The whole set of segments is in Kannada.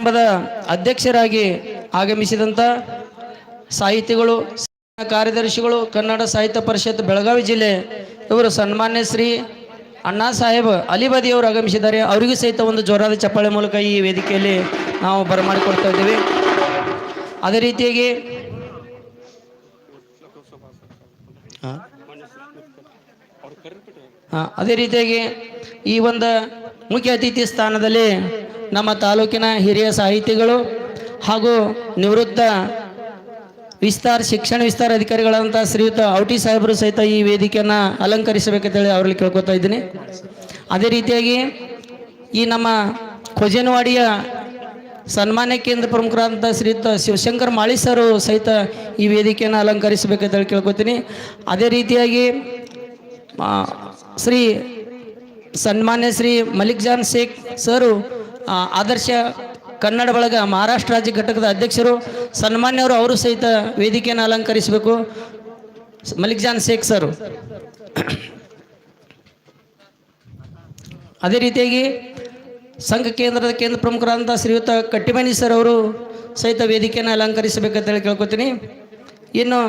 ಸಮಾರಂಭದ ಅಧ್ಯಕ್ಷರಾಗಿ ಆಗಮಿಸಿದಂಥ ಸಾಹಿತಿಗಳು ಕಾರ್ಯದರ್ಶಿಗಳು, ಕನ್ನಡ ಸಾಹಿತ್ಯ ಪರಿಷತ್, ಬೆಳಗಾವಿ ಜಿಲ್ಲೆ. ಇವರು ಸನ್ಮಾನ್ಯ ಶ್ರೀ ಅಣ್ಣಾ ಸಾಹೇಬ್ ಅಲಿಬದಿಯವರು ಆಗಮಿಸಿದ್ದಾರೆ. ಅವರಿಗೂ ಸಹಿತ ಒಂದು ಜೋರಾದ ಚಪ್ಪಾಳೆ ಮೂಲಕ ಈ ವೇದಿಕೆಯಲ್ಲಿ ನಾವು ಬರಮಾಡಿಕೊಡ್ತಾ ಇದ್ದೀವಿ. ಅದೇ ರೀತಿಯಾಗಿ ಅದೇ ರೀತಿಯಾಗಿ ಈ ಒಂದು ಮುಖ್ಯ ಅತಿಥಿ ಸ್ಥಾನದಲ್ಲಿ ನಮ್ಮ ತಾಲೂಕಿನ ಹಿರಿಯ ಸಾಹಿತಿಗಳು ಹಾಗೂ ನಿವೃತ್ತ ವಿಸ್ತಾರ ಶಿಕ್ಷಣ ವಿಸ್ತಾರ ಅಧಿಕಾರಿಗಳಾದಂಥ ಶ್ರೀಯುತ ಔಟಿ ಸಾಹೇಬರು ಸಹಿತ ಈ ವೇದಿಕೆಯನ್ನು ಅಲಂಕರಿಸಬೇಕಂತೇಳಿ ಅವರಲ್ಲಿ ಕೇಳ್ಕೊತಾ ಇದ್ದೀನಿ. ಅದೇ ರೀತಿಯಾಗಿ ಈ ನಮ್ಮ ಕೊಜನವಾಡಿಯ ಸನ್ಮಾನ್ಯ ಕೇಂದ್ರ ಪ್ರಮುಖರಾದಂಥ ಶ್ರೀಯುತ ಶಿವಶಂಕರ್ ಮಾಳಿ ಸರು ಸಹಿತ ಈ ವೇದಿಕೆಯನ್ನು ಅಲಂಕರಿಸಬೇಕಂತೇಳಿ ಕೇಳ್ಕೊತೀನಿ. ಅದೇ ರೀತಿಯಾಗಿ ಶ್ರೀ ಸನ್ಮಾನ್ಯ ಶ್ರೀ ಮಲಿಕ್ ಜಾನ್ ಶೇಖ್ ಸರು ಆದರ್ಶ ಕನ್ನಡ ಬಳಗ ಮಹಾರಾಷ್ಟ್ರ ರಾಜ್ಯ ಘಟಕದ ಅಧ್ಯಕ್ಷರು, ಸನ್ಮಾನ್ಯವರು ಅವರು ಸಹಿತ ವೇದಿಕೆಯನ್ನು ಅಲಂಕರಿಸಬೇಕು. ಮಲಿಕ್ ಜಾನ್ ಶೇಖ್ ಸರ್. ಅದೇ ರೀತಿಯಾಗಿ ಸಂಘ ಕೇಂದ್ರದ ಕೇಂದ್ರ ಪ್ರಮುಖರಾದಂಥ ಶ್ರೀಯುತ ಕಟ್ಟಿಮನಿ ಸರ್ ಅವರು ಸಹಿತ ವೇದಿಕೆಯನ್ನು ಅಲಂಕರಿಸಬೇಕಂತ ಹೇಳಿ ಕೇಳ್ಕೊತೀನಿ. ಇನ್ನು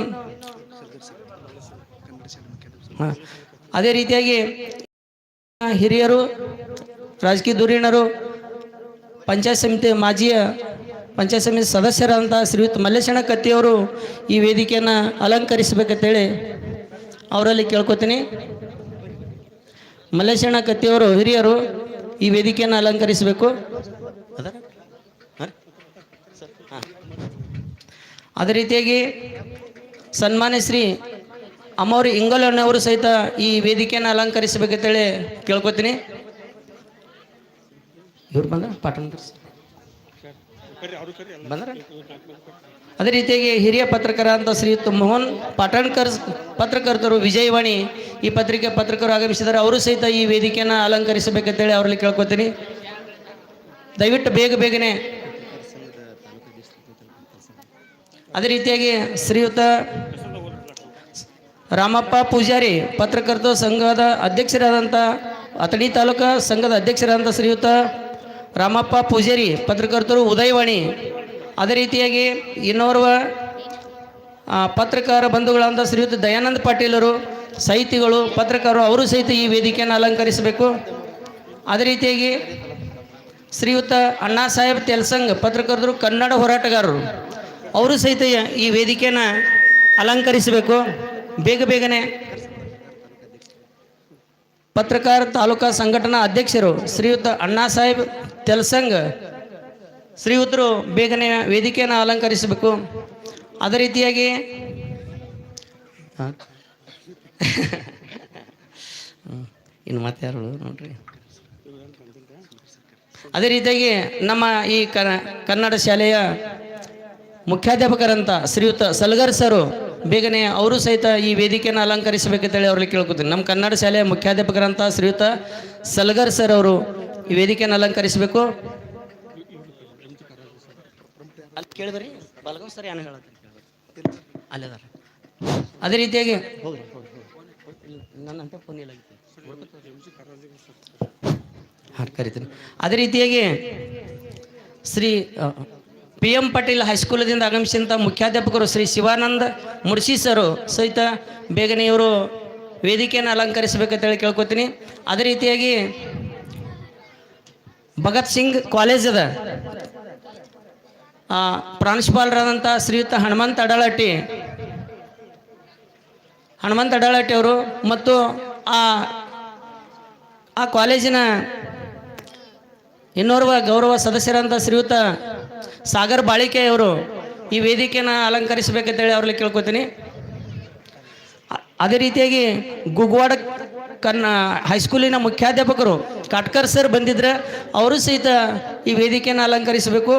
ಅದೇ ರೀತಿಯಾಗಿ ಹಿರಿಯರು, ರಾಜಕೀಯ ಧುರೀಣರು ಪಂಚಾಯತ್ ಸಮಿತಿ ಮಾಜಿಯ ಪಂಚಾಯತ್ ಸಮಿತಿ ಸದಸ್ಯರಾದಂಥ ಶ್ರೀಯುತ್ ಮಲ್ಲೇಶಣ್ಣ ಕತ್ತಿಯವರು ಈ ವೇದಿಕೆಯನ್ನು ಅಲಂಕರಿಸಬೇಕಂತೇಳಿ ಅವರಲ್ಲಿ ಕೇಳ್ಕೊತೀನಿ ಮಲ್ಲೇಶಣ್ಣ ಕತ್ತಿಯವರು ಹಿರಿಯರು ಈ ವೇದಿಕೆಯನ್ನು ಅಲಂಕರಿಸಬೇಕು. ಅದೇ ರೀತಿಯಾಗಿ ಸನ್ಮಾನ್ಯ ಶ್ರೀ ಅಮ್ಮವ್ರು ಇಂಗೋಲಣ್ಣವರು ಸಹಿತ ಈ ವೇದಿಕೆಯನ್ನು ಅಲಂಕರಿಸಬೇಕಂತೇಳಿ ಕೇಳ್ಕೊತೀನಿ ಇವ್ರು ಬಂದ್ರ ಪಾಟಣ ಬಂದ್ರ? ಅದೇ ರೀತಿಯಾಗಿ ಹಿರಿಯ ಪತ್ರಕರ ಅಂತ ಶ್ರೀಯುತ ಮೋಹನ್ ಪಾಟಣ್ಕರ್ ಪತ್ರಕರ್ತರು ವಿಜಯವಾಣಿ ಈ ಪತ್ರಿಕೆ ಪತ್ರಕರು ಆಗಮಿಸಿದ್ದಾರೆ ಅವರು ಸಹಿತ ಈ ವೇದಿಕೆಯನ್ನು ಅಲಂಕರಿಸಬೇಕಂತೇಳಿ ಅವರಲ್ಲಿ ಕೇಳ್ಕೊತೀನಿ. ದಯವಿಟ್ಟು ಬೇಗ ಬೇಗನೆ. ಅದೇ ರೀತಿಯಾಗಿ ಶ್ರೀಯುತ ರಾಮಪ್ಪ ಪೂಜಾರಿ ಪತ್ರಕರ್ತ ಸಂಘದ ಅಧ್ಯಕ್ಷರಾದಂಥ ಅಥಣಿ ತಾಲೂಕ ಸಂಘದ ಅಧ್ಯಕ್ಷರಾದಂಥ ಶ್ರೀಯುತ ರಾಮಪ್ಪ ಪೂಜಾರಿ, ಪತ್ರಕರ್ತರು ಉದಯವಾಣಿ. ಅದೇ ರೀತಿಯಾಗಿ ಇನ್ನೋರ್ವ ಪತ್ರಕಾರ ಬಂಧುಗಳಾದ ಶ್ರೀಯುತ ದಯಾನಂದ ಪಾಟೀಲರು ಸಾಹಿತಿಗಳು ಪತ್ರಕಾರರು ಅವರು ಸಹಿತ ಈ ವೇದಿಕೆಯನ್ನು ಅಲಂಕರಿಸಬೇಕು. ಅದೇ ರೀತಿಯಾಗಿ ಶ್ರೀಯುತ ಅಣ್ಣಾ ಸಾಹೇಬ್ ತೆಲ್ಸಂಗ್, ಪತ್ರಕರ್ತರು ಕನ್ನಡ ಹೋರಾಟಗಾರರು, ಅವರು ಸಹಿತ ಈ ವೇದಿಕೆಯನ್ನು ಅಲಂಕರಿಸಬೇಕು. ಬೇಗ ಬೇಗನೆ ಪತ್ರಕಾರ ತಾಲೂಕಾ ಸಂಘಟನಾ ಅಧ್ಯಕ್ಷರು ಶ್ರೀಯುತ ಅಣ್ಣಾ ಸಾಹೇಬ್ ತೆಲ್ಸಂಗ್. ಶ್ರೀಯುತರು ಬೇಗನೆ ವೇದಿಕೆಯನ್ನು ಅಲಂಕರಿಸಬೇಕು. ಅದೇ ರೀತಿಯಾಗಿ. ಇನ್ನು ಮತ್ತೆ ಯಾರು ನೋಡ್ರಿ. ಅದೇ ರೀತಿಯಾಗಿ ನಮ್ಮ ಈ ಕನ್ನಡ ಶಾಲೆಯ ಮುಖ್ಯಾಧ್ಯಾಪಕರಂತ ಶ್ರೀಯುತ ಸಲ್ಗರ್ ಸರು ಬೇಗನೆ ಅವರು ಸಹಿತ ಈ ವೇದಿಕೆಯನ್ನು ಅಲಂಕರಿಸಬೇಕಂತೇಳಿ ಅವ್ರಲ್ಲಿ ಕೇಳ್ಕೊತೀನಿ. ನಮ್ಮ ಕನ್ನಡ ಶಾಲೆಯ ಮುಖ್ಯಾಧ್ಯಾಪಕರಂತ ಶ್ರೀಯುತ ಸಲ್ಗರ್ ಸರ್ ಅವರು ಈ ವೇದಿಕೆಯನ್ನು ಅಲಂಕರಿಸಬೇಕು. ಅಲ್ಲಿ ಕೇಳಿದ್ರಿ? ಬಲಗಾವ್ ಸರ್ ಏನು ಹೇಳತ್ತೀನಿ ಅಲ್ಲದಾರ ಅದೇ ರೀತಿಯಾಗಿ ಹೋಗ್ರಿ ಹೋಗ್ರಿ ನನ್ನಂತ ಫೋನ್ ಇಲ್ಲ ಹಾಂ ಕರಿತೀನಿ. ಅದೇ ರೀತಿಯಾಗಿ ಶ್ರೀ ಪಿ ಎಂ ಪಾಟೀಲ್ ಹೈಸ್ಕೂಲದಿಂದ ಆಗಮಿಸಿದಂಥ ಮುಖ್ಯಾಧ್ಯಾಪಕರು ಶ್ರೀ ಶಿವಾನಂದ ಮುರ್ಷಿ ಸರು ಸಹಿತ ಬೇಗನೆ ಇವರು ವೇದಿಕೆಯನ್ನು ಅಲಂಕರಿಸಬೇಕಂತೇಳಿ ಕೇಳ್ಕೊತೀನಿ. ಅದೇ ರೀತಿಯಾಗಿ ಭಗತ್ ಸಿಂಗ್ ಕಾಲೇಜ್ ಅದ. ಪ್ರಾಂಶುಪಾಲರಾದಂಥ ಶ್ರೀಯುತ ಹನುಮಂತ ಅಡಳಟ್ಟಿ. ಹನುಮಂತ ಅಡಳಟ್ಟಿ ಅವರು ಮತ್ತು ಆ ಆ ಕಾಲೇಜಿನ ಇನ್ನೋರ್ವ ಗೌರವ ಸದಸ್ಯರಂತ ಶ್ರೀಯುತ ಸಾಗರ್ ಬಾಳಿಕೆ ಅವರು ಈ ವೇದಿಕೆಯನ್ನು ಅಲಂಕರಿಸಬೇಕಂತೇಳಿ ಅವ್ರಲ್ಲಿ ಕೇಳ್ಕೊತೀನಿ. ಅದೇ ರೀತಿಯಾಗಿ ಗುಗ್ವಾಡ ಕನ್ನ, ಹೈಸ್ಕೂಲಿನ ಮುಖ್ಯಾಧ್ಯಾಪಕರು ಕಾಟ್ಕರ್ ಸರ್ ಬಂದಿದ್ರೆ ಅವರು ಸಹಿತ ಈ ವೇದಿಕೆಯನ್ನು ಅಲಂಕರಿಸಬೇಕು.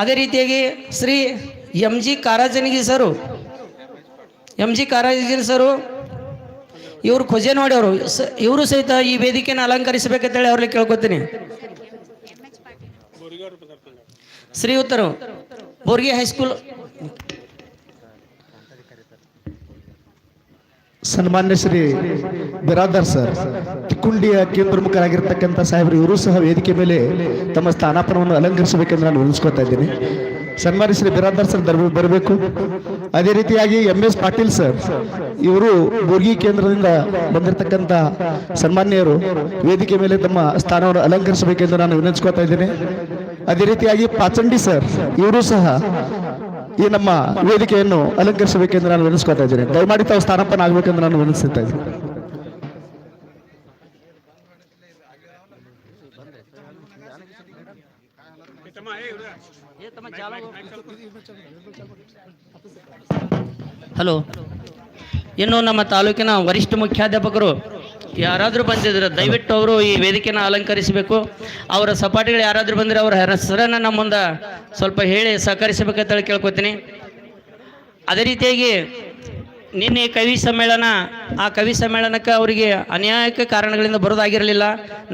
ಅದೇ ರೀತಿಯಾಗಿ Shri M G Karajanagi sir M G Karajanagi sir, ಇವರು ನೋಡಿ ಅವರು ಇವರು ಸಹಿತ ಈ ವೇದಿಕೆಯನ್ನು ಅಲಂಕರಿಸಬೇಕಂತೇಳಿ ಅವ್ರಲ್ಲಿ ಕೇಳ್ಕೊತೀನಿ. ಶ್ರೀಯುತರು, ಬೋರ್ಗಿ ಹೈಸ್ಕೂಲ್ ಸನ್ಮಾನ್ಯ ಶ್ರೀ ಬಿರಾದರ್ ಸರ್ ತಿಕ್ಕುಂಡಿಯ ಕೇಂದ್ರಮುಖರಾಗಿರ್ತಕ್ಕಂಥ ಸಾಹೇಬರು ಇವರು ಸಹ ವೇದಿಕೆ ಮೇಲೆ ತಮ್ಮ ಸ್ಥಾನಾಪನವನ್ನು ಅಲಂಕರಿಸಬೇಕೆಂದು ನಾನು ಉಳಿಸ್ಕೊತಾ ಇದ್ದೀನಿ. ಸನ್ಮಾನ್ಯ ಶ್ರೀ ಬಿರಾದರ್ ಸರ್ ಬರಬೇಕು. ಅದೇ ರೀತಿಯಾಗಿ ಎಂ ಎಸ್ ಪಾಟೀಲ್ ಸರ್, ಇವರು ಬೋರ್ಗಿ ಕೇಂದ್ರದಿಂದ ಬಂದಿರತಕ್ಕಂಥ ಸನ್ಮಾನ್ಯರು ವೇದಿಕೆ ಮೇಲೆ ತಮ್ಮ ಸ್ಥಾನವನ್ನು ಅಲಂಕರಿಸಬೇಕೆಂದು ನಾನು ವಿನಂತಿಸ್ಕೊತಾ ಇದ್ದೀನಿ. ಅದೇ ರೀತಿಯಾಗಿ ಪಾಚಂಡಿ ಸರ್, ಇವರು ಸಹ ಈ ನಮ್ಮ ವೇದಿಕೆಯನ್ನು ಅಲಂಕರಿಸಬೇಕೆಂದು ನಾನು ವಿನಿಸ್ಕೊತಾ ಇದ್ದೇನೆ. ದಯಮಾಡಿ ತಾವು ಸ್ಥಾನಪ್ಪನ ಆಗಬೇಕೆಂದು ನಾನು ವಿನಿಸ್ತಾ ಇದ್ದೀನಿ. ಹಲೋ. ಇನ್ನು ನಮ್ಮ ತಾಲೂಕಿನ ವರಿಷ್ಠ ಮುಖ್ಯಾಧ್ಯಾಪಕರು ಯಾರಾದರೂ ಬಂದಿದ್ರೆ ದಯವಿಟ್ಟು ಅವರು ಈ ವೇದಿಕೆನ ಅಲಂಕರಿಸಬೇಕು. ಅವರ ಸಪಾಟಿಗಳು ಯಾರಾದರೂ ಬಂದರೆ ಅವರ ಹೆಸರನ್ನು ನಮ್ಮ ಮುಂದೆ ಸ್ವಲ್ಪ ಹೇಳಿ ಸಹಕರಿಸಬೇಕಂತ ಹೇಳಿ ಕೇಳ್ಕೊತೀನಿ. ಅದೇ ರೀತಿಯಾಗಿ ನಿನ್ನೆ ಕವಿ ಸಮ್ಮೇಳನ, ಆ ಕವಿ ಸಮ್ಮೇಳನಕ್ಕೆ ಅವರಿಗೆ ಅನ್ಯಾಯಕ ಕಾರಣಗಳಿಂದ ಬರೋದಾಗಿರಲಿಲ್ಲ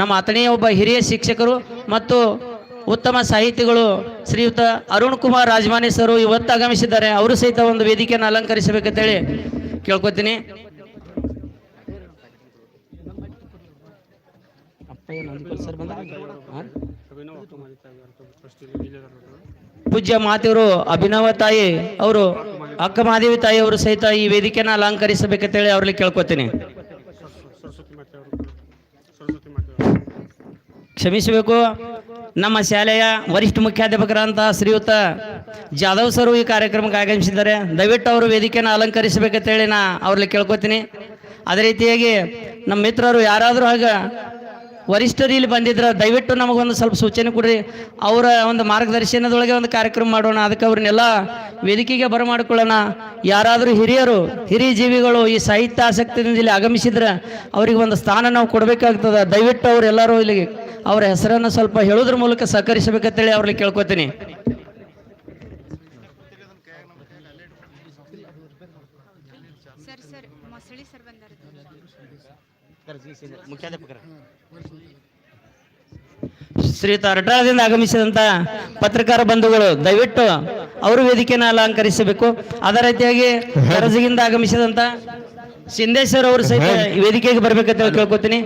ನಮ್ಮ ಅಥಣಿಯ ಒಬ್ಬ ಹಿರಿಯ ಶಿಕ್ಷಕರು ಮತ್ತು ಉತ್ತಮ ಸಾಹಿತಿಗಳು ಶ್ರೀಯುತ ಅರುಣ್ ಕುಮಾರ್ ರಾಜಮಾನಿ ಸರು ಇವತ್ತು ಆಗಮಿಸಿದ್ದಾರೆ. ಅವರು ಸಹಿತ ಒಂದು ವೇದಿಕೆಯನ್ನು ಅಲಂಕರಿಸಬೇಕಂತೇಳಿ ಕೇಳ್ಕೊತೀನಿ. ಪೂಜ್ಯ ಮಾತೆಯವರು ಅಭಿನವ ತಾಯಿ ಅವರು ಅಕ್ಕ ಮಾದೇವಿ ತಾಯಿ ಅವರು ಸಹಿತ ಈ ವೇದಿಕೆನ ಅಲಂಕರಿಸಬೇಕಂತೇಳಿ ಅವ್ರಲ್ಲಿ ಕೇಳ್ಕೊತೀನಿ. ಕ್ಷಮಿಸಬೇಕು. ನಮ್ಮ ಶಾಲೆಯ ವರಿಷ್ಠ ಮುಖ್ಯಾಧ್ಯಾಪಕರಂತಹ ಶ್ರೀಯುತ ಜಾಧವ್ ಸರ್ ಈ ಕಾರ್ಯಕ್ರಮಕ್ಕೆ ಆಗಮಿಸಿದ್ದಾರೆ. ದಯವಿಟ್ಟು ಅವರು ವೇದಿಕೆಯನ್ನು ಅಲಂಕರಿಸಬೇಕಂತೇಳಿ ನಾ ಅವ್ರಲ್ಲಿ ಕೇಳ್ಕೊತೀನಿ. ಅದೇ ರೀತಿಯಾಗಿ ನಮ್ಮ ಮಿತ್ರರು ಯಾರಾದರೂ ಆಗ ವರಿಷ್ಠರು ಇಲ್ಲಿ ಬಂದಿದ್ರೆ ದಯವಿಟ್ಟು ನಮಗೊಂದು ಸ್ವಲ್ಪ ಸೂಚನೆ ಕೊಡ್ರಿ. ಅವರ ಒಂದು ಮಾರ್ಗದರ್ಶನದೊಳಗೆ ಒಂದು ಕಾರ್ಯಕ್ರಮ ಮಾಡೋಣ. ಅದಕ್ಕೆ ಅವ್ರನ್ನೆಲ್ಲ ವೇದಿಕೆಗೆ ಬರಮಾಡಿಕೊಳ್ಳೋಣ. ಯಾರಾದರೂ ಹಿರಿಯರು ಹಿರಿಯ ಜೀವಿಗಳು ಈ ಸಾಹಿತ್ಯ ಆಸಕ್ತಿಯಿಂದ ಇಲ್ಲಿ ಆಗಮಿಸಿದ್ರೆ ಅವ್ರಿಗೆ ಒಂದು ಸ್ಥಾನ ನಾವು ಕೊಡಬೇಕಾಗ್ತದೆ. ದಯವಿಟ್ಟು ಅವರೆಲ್ಲರೂ ಇಲ್ಲಿಗೆ ಅವರ ಹೆಸರನ್ನು ಸ್ವಲ್ಪ ಹೇಳೋದ್ರ ಮೂಲಕ ಸಹಕರಿಸಬೇಕಂತೇಳಿ ಅವ್ರಲ್ಲಿ ಕೇಳ್ಕೊತೀನಿ. ಸರ್ ಸರ್ ತರಟಾದಿಂದ ಸರ್ ಆಗಮಿಸಿದಂಥ ಪತ್ರಕಾರ ಬಂಧುಗಳು, ದಯವಿಟ್ಟು ಅವರು ವೇದಿಕೆಯನ್ನು ಅಲಂಕರಿಸಬೇಕು. ಅದೇ ರೀತಿಯಾಗಿ ಕರಜಗಿಂದ ಆಗಮಿಸಿದಂಥ ಸಿಂಧೇಶ್ವರ್ ಅವರು ಸಹಿತ ವೇದಿಕೆಗೆ ಬರ್ಬೇಕಂತ ಕೇಳ್ಕೊತೀನಿ.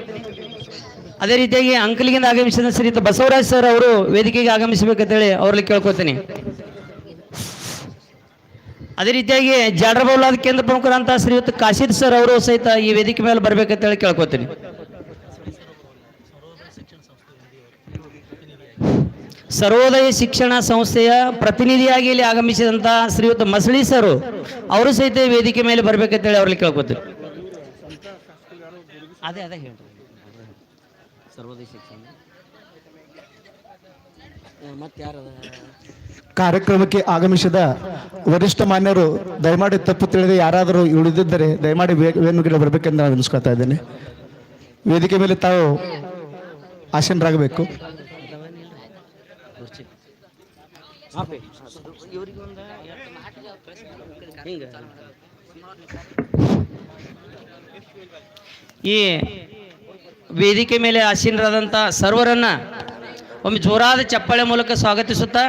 ಅದೇ ರೀತಿಯಾಗಿ ಅಂಕಲಿಗಿಂದ ಆಗಮಿಸಿದ ಶ್ರೀಯುತ ಬಸವರಾಜ್ ಸರ್ ಅವರು ವೇದಿಕೆಗೆ ಆಗಮಿಸಬೇಕಂತೇಳಿ ಅವ್ರಲ್ಲಿ ಕೇಳ್ಕೊತೀನಿ. ಅದೇ ರೀತಿಯಾಗಿ ಜಾಡ್ರಬೌಲಾದ ಕೇಂದ್ರ ಪ್ರಮುಖರಂತ ಶ್ರೀಯುತ ಕಾಶಿದ್ ಸರ್ ಅವರು ಸಹಿತ ಈ ವೇದಿಕೆ ಮೇಲೆ ಬರ್ಬೇಕಂತೇಳಿ ಕೇಳ್ಕೊತೀನಿ. ಸರ್ವೋದಯ ಶಿಕ್ಷಣ ಸಂಸ್ಥೆಯ ಪ್ರತಿನಿಧಿಯಾಗಿ ಇಲ್ಲಿ ಆಗಮಿಸಿದಂಥ ಶ್ರೀಯುತ ಮಸಳಿ ಸರ್, ಅವರು ಸಹಿತ ವೇದಿಕೆ ಮೇಲೆ ಬರ್ಬೇಕಂತೇಳಿ ಅವ್ರಲ್ಲಿ ಕೇಳ್ಕೊತೀನಿ. ಅದೇ ಅದೇ ಹೇಳಿ ಕಾರ್ಯಕ್ರಮಕ್ಕೆ ಆಗಮಿಸಿದ ವರಿಷ್ಠ ಮಾನ್ಯರು, ದಯಮಾಡಿ ತಪ್ಪು ತಿಳಿದು ಯಾರಾದರೂ ಉಳಿದಿದ್ದರೆ ದಯಮಾಡಿ ವೇಣುಗಿಡ ಬರಬೇಕೆಂದು ನಾನು ನೆನೆಸ್ಕೊಳ್ತಾ ಇದ್ದೇನೆ. ವೇದಿಕೆ ಮೇಲೆ ತಾವು ಆಸೀನರಾಗಬೇಕು. ಈ ವೇದಿಕೆ ಮೇಲೆ ಆಸೀನರಾದಂಥ ಸರ್ವರನ್ನ ಒಮ್ಮೆ ಜೋರಾದ ಚಪ್ಪಾಳೆ ಮೂಲಕ ಸ್ವಾಗತಿಸುತ್ತಾ,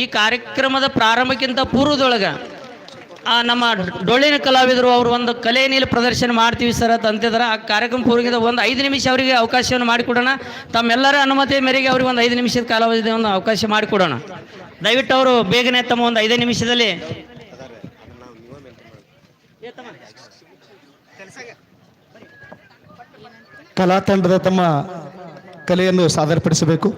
ಈ ಕಾರ್ಯಕ್ರಮದ ಪ್ರಾರಂಭಕ್ಕಿಂತ ಪೂರ್ವದೊಳಗೆ ಆ ನಮ್ಮ ಡೊಳ್ಳಿನ ಕಲಾವಿದರು ಅವರು ಒಂದು ಕಲೆ ನೀಲಿ ಪ್ರದರ್ಶನ ಮಾಡ್ತೀವಿ ಸರ್ ಅಂತ ಅಂತಿದ್ದಾರೆ ಆ ಕಾರ್ಯಕ್ರಮ ಪೂರ್ವದಿಂದ ಒಂದು ಐದು ನಿಮಿಷ ಅವರಿಗೆ ಅವಕಾಶವನ್ನು ಮಾಡಿಕೊಡೋಣ. ತಮ್ಮೆಲ್ಲರ ಅನುಮತಿ ಮೇರೆಗೆ ಅವ್ರಿಗೆ ಒಂದು ಐದು ನಿಮಿಷದ ಕಾಲಾವಧಿಯನ್ನು ಅವಕಾಶ ಮಾಡಿಕೊಡೋಣ. ದಯವಿಟ್ಟು ಅವರು ಬೇಗನೆ ತಮ್ಮ ಒಂದು ಐದೇ ನಿಮಿಷದಲ್ಲಿ. ಕಲಾ ತಂಡದ ತಮ್ಮ ಕಲೆಯನ್ನು ಸಾದರಪಡಿಸಬೇಕು.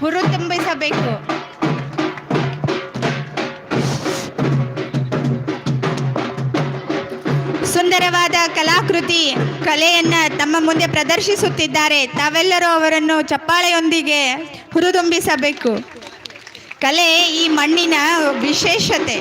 ಹುರು ತುಂಬಿಸಬೇಕು ಸುಂದರವಾದ ಕಲಾಕೃತಿ ಕಲೆಯನ್ನ ತಮ್ಮ ಮುಂದೆ ಪ್ರದರ್ಶಿಸುತ್ತಿದ್ದಾರೆ. ತಾವೆಲ್ಲರೂ ಅವರನ್ನು ಚಪ್ಪಾಳೆಯೊಂದಿಗೆ ಹುರಿದುಂಬಿಸಬೇಕು ಕಲೆ ಈ ಮಣ್ಣಿನ ವಿಶೇಷತೆ.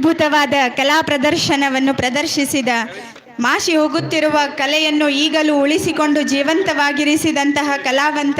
ಅತ್ಯದ್ಭುತವಾದ ಕಲಾ ಪ್ರದರ್ಶನವನ್ನು ಪ್ರದರ್ಶಿಸಿದ ಮಾಸಿ ಹೋಗುತ್ತಿರುವ ಕಲೆಯನ್ನು ಈಗಲೂ ಉಳಿಸಿಕೊಂಡು ಜೀವಂತವಾಗಿರಿಸಿದಂತಹ ಕಲಾವಂತರಿಗೆ